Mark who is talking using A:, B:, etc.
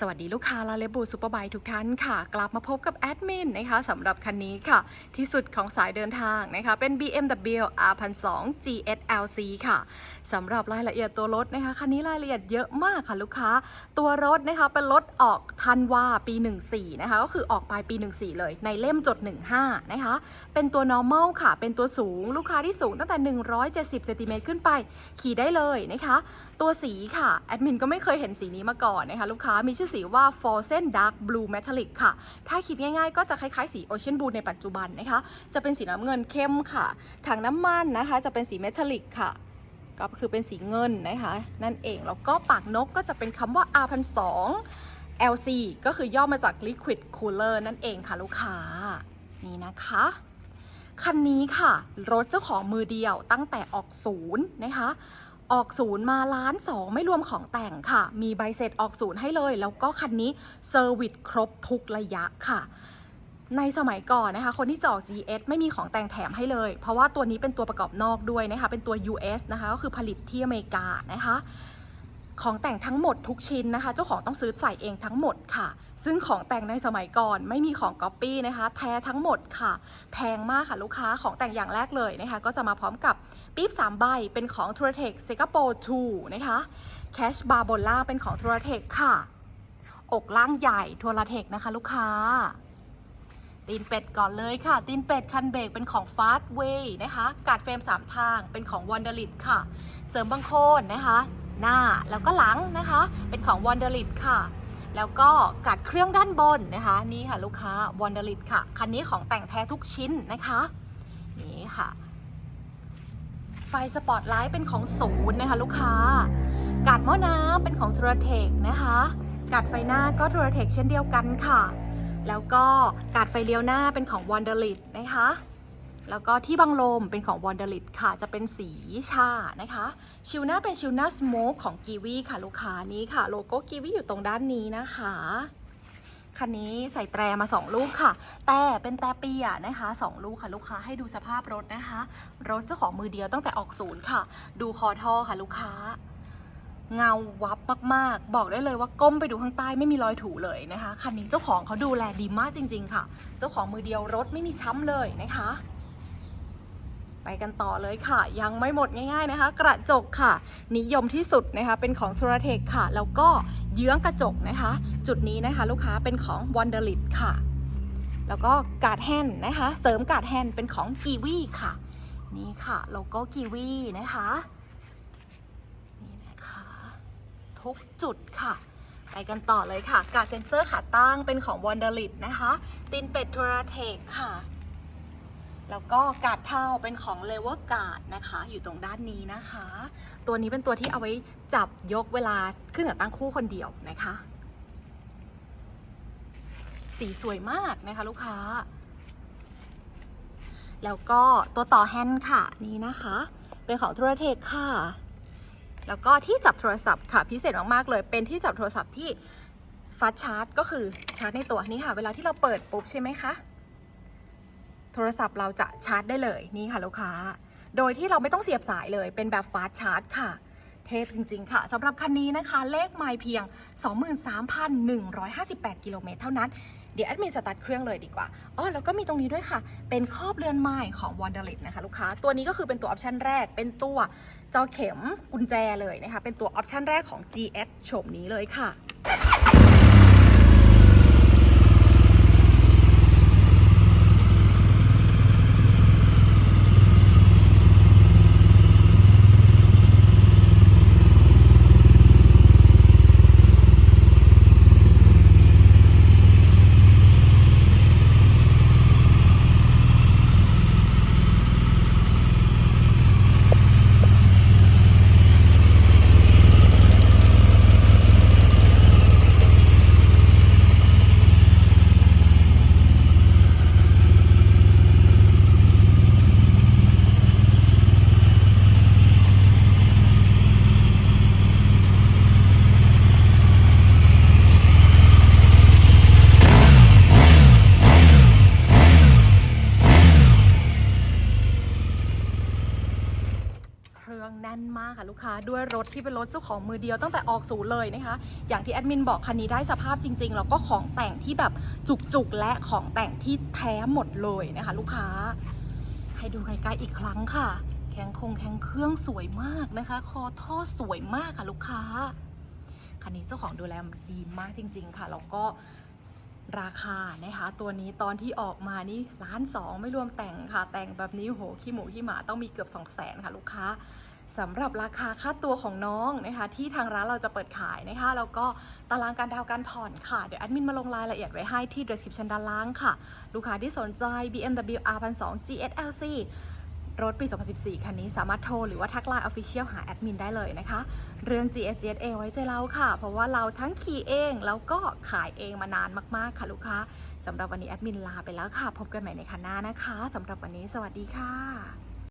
A: สวัสดีลูกค้าลาเลบูซูเปอร์ไบทุกท่านค่ะ กลับมาพบกับแอดมินนะคะสำหรับคันนี้ค่ะ ที่สุดของสายเดินทางนะคะ เป็น BMW R1002 GSLC ค่ะสำหรับรายละเอียดตัวรถนะคะ คันนี้รายละเอียดเยอะมากค่ะลูกค้า ตัวรถนะคะเป็นรถออกทันวาปี 14 นะคะ ก็คือออกปลายปี 14 เลย ในเล่มจด 15 นะคะ เป็นตัว normal ค่ะ เป็นตัวสูงลูกค้าที่สูงตั้งแต่ 170เซนติเมตรขึ้นไป ขี่ได้เลยนะคะ ตัวสีค่ะแอดมินก็ไม่เคยเห็นสีนี้มาก่อนนะคะลูกค้ามีชื่อสีว่า f o r s e n Dark Blue Metallic ค่ะ ถ้าคิดง่ายๆ ก็จะคล้ายๆ สี Ocean Blue ในปัจจุบันนะคะ จะเป็นสีน้ำเงินเข้มค่ะ ถังน้ำมันนะคะ จะเป็นสี Metallic ค่ะ ก็คือเป็นสีเงินนะคะ นั่นเอง แล้วก็ปากนกก็จะเป็นคำว่า R102LC ก็คือย่อมาจาก Liquid Cooler นั่นเองค่ะลูกค้า นี่นะคะ คันนี้ค่ะ รถเจ้าของมือเดียวตั้งแต่ออกศูนย์นะคะ ออกศูนย์มาล้านสองไม่รวมของแต่งค่ะ มีใบเสร็จออกศูนย์ให้เลย แล้วก็คันนี้เซอร์วิสครบทุกระยะค่ะ ในสมัยก่อนนะคะ คนที่จอก GS ไม่มีของแต่งแถมให้เลย เพราะว่าตัวนี้เป็นตัวประกอบนอกด้วยนะคะ เป็นตัว US นะคะ ก็คือผลิตที่อเมริกานะคะ ของแต่งทั้งหมดทุกชิ้นนะคะ เจ้าของต้องซื้อใส่เองทั้งหมดค่ะ ซึ่งของแต่งในสมัยก่อนไม่มีของก๊อปปี้นะคะ แท้ทั้งหมดค่ะ แพงมากค่ะลูกค้าของแต่งอย่างแรกเลยนะคะ ก็จะมาพร้อมกับปี๊บ3ใบ เป็นของ t u r a t e c s i n g a p o r e 2นะคะ Cash Bar บนล่างเป็นของ t u r a t e c ค่ะ อกล่างใหญ่ t u r a t e c นะคะลูกค้า ตีนเป็ดก่อนเลยค่ะ ตีนเป็ดคันเบรกเป็นของ Fastway นะคะกาดเฟรม3ทางเป็นของ Wonderlit ค่ะ เสริมบังโคนนะคะ หน้าแล้วก็หลังนะคะ เป็นของ Wonderlit ค่ะ แล้วก็กัดเครื่องด้านบนนะคะ นี่ค่ะลูกค้า Wonderlit ค่ะ คันนี้ของแต่งแท้ทุกชิ้นนะคะ นี่ค่ะ ไฟสปอตไลท์เป็นของศูนย์นะคะลูกค้ากาดหม้อน้ำเป็นของ t u r a t e c นะคะกาดไฟหน้าก็ t u r a t e c เช่นเดียวกันค่ะ แล้วก็กาดไฟเลี้ยวหน้าเป็นของ Wonderlit นะคะ แล้วก็ที่บังลมเป็นของ Wonderlit ค่ะ จะเป็นสีชานะคะ ชิวน้าเป็นชิวน้าสโมกของกีวีค่ะลูกค้านี้ค่ะ โลโก้กีวีอยู่ตรงด้านนี้นะคะคันนี้ใส่แตรมา 2 ลูกค่ะ แต่เป็นแตรเปียนะคะ 2 ลูกค่ะ ลูกค้าให้ดูสภาพรถนะคะ รถเจ้าของมือเดียวตั้งแต่ออกศูนย์ค่ะ ดูคอท่อค่ะลูกค้า เงาวับมากๆ บอกได้เลยว่าก้มไปดูข้างใต้ไม่มีรอยถูเลยนะคะ คันนี้เจ้าของเขาดูแลดีมากจริง ๆ ค่ะ เจ้าของมือเดียวรถไม่มีช้ำเลยนะคะ ไปกันต่อเลยค่ะ ยังไม่หมดง่าย ๆนะคะ กระจกค่ะ นิยมที่สุดนะคะเป็นของ t u r a t e c ค่ะ แล้วก็เยื้องกระจกนะคะ จุดนี้นะคะ ลูกค้าเป็นของ Wonderlit ค่ะ แล้วก็กาดแฮนนะคะ เสริมกาดแฮนเป็นของกีวีค่ะ นี่ค่ะโลโก้กีวีนะคะนี่นะคะทุกจุดค่ะไปกันต่อเลยค่ะ กาดเซ็นเซอร์ขาตั้งเป็นของ Wonderlit นะคะ ตินเป็ด t u r a t e c ค่ะ แล้วก็กาดเท้าเป็นของ Lever Guard นะคะ อยู่ตรงด้านนี้นะคะ ตัวนี้เป็นตัวที่เอาไว้จับยกเวลาขึ้นกับตั้งคู่คนเดียวนะคะ สีสวยมากนะคะลูกค้า แล้วก็ตัวต่อแฮนด์ค่ะนี่นะคะ เป็นของ t u r a t e c ค่ะ แล้วก็ที่จับโทรศัพท์ค่ะ พิเศษมากๆเลย เป็นที่จับโทรศัพท์ที่ฟาสชาร์จ ก็คือชาร์จในตัวนี้ค่ะ เวลาที่เราเปิดปุ๊บใช่ไหมคะ โทรศัพท์เราจะชาร์จได้เลยนี่ค่ะลูกค้า โดยที่เราไม่ต้องเสียบสายเลยเป็นแบบฟาสชาร์จค่ะ เทพจริง ๆ ค่ะสำหรับคันนี้นะคะ เลขไมล์เพียง 23,158 กิโลเมตรเท่านั้น เดี๋ยวแอดมินสตาร์ทเครื่องเลยดีกว่าอ๋อแล้วก็มีตรงนี้ด้วยค่ะ เป็นครอบเรือนไม้ของ Wonderlit นะคะลูกค้า ตัวนี้ก็คือเป็นตัวออปชันแรก เป็นตัวจอเข็มกุญแจเลยนะคะ เป็นตัวออปชันแรกของ GS โฉมนี้เลยค่ะ กค้าด้วยรถที่เป็นรถเจ้าของมือเดียวตั้งแต่ออกศูนย์เลยนะคะ อย่างที่แอดมินบอกคันนี้ได้สภาพจริงๆแล้วก็ของแต่งที่แบบจุกๆ และของแต่งที่แท้หมดเลยนะคะ ลูกค้า ให้ดูใกล้ๆอีกครั้งค่ะ แข็งคงแข็งเครื่องสวยมากนะคะ คอท่อสวยมากค่ะลูกค้าคันนี้เจ้าของดูแลดีมากจริง ๆ ค่ะแล้วก็ราคานะคะ ตัวนี้ตอนที่ออกมานี่ล้านสองไม่รวมแต่งค่ะ แต่งแบบนี้โหขี้หมูขี้หมาต้องมีเกือบ2 0 0แสนค่ะ ลูกค้า สำหรับราคาค่าตัวของน้องนะคะที่ทางร้านเราจะเปิดขายนะคะแล้วก็ตารางการดาวน์การผ่อนค่ะ เดี๋ยวแอดมินมาลงรายละเอียดไว้ให้ที่ description ด้านล่างค่ะ ลูกค้าที่สนใจ BMW R12 GSLC รถปี 2014 คันนี้สามารถโทร หรือว่าทักไลน์ Official หาแอดมินได้เลยนะคะ เรื่อง GS GSA ไว้ใจเราค่ะ เพราะว่าเราทั้งขี่เอง แล้วก็ขายเองมานานมาก ๆ ค่ะลูกค้าสำหรับวันนี้แอดมินลาไปแล้วค่ะ พบกันใหม่ในคันหน้านะคะสำหรับวันนี้สวัสดีค่ะ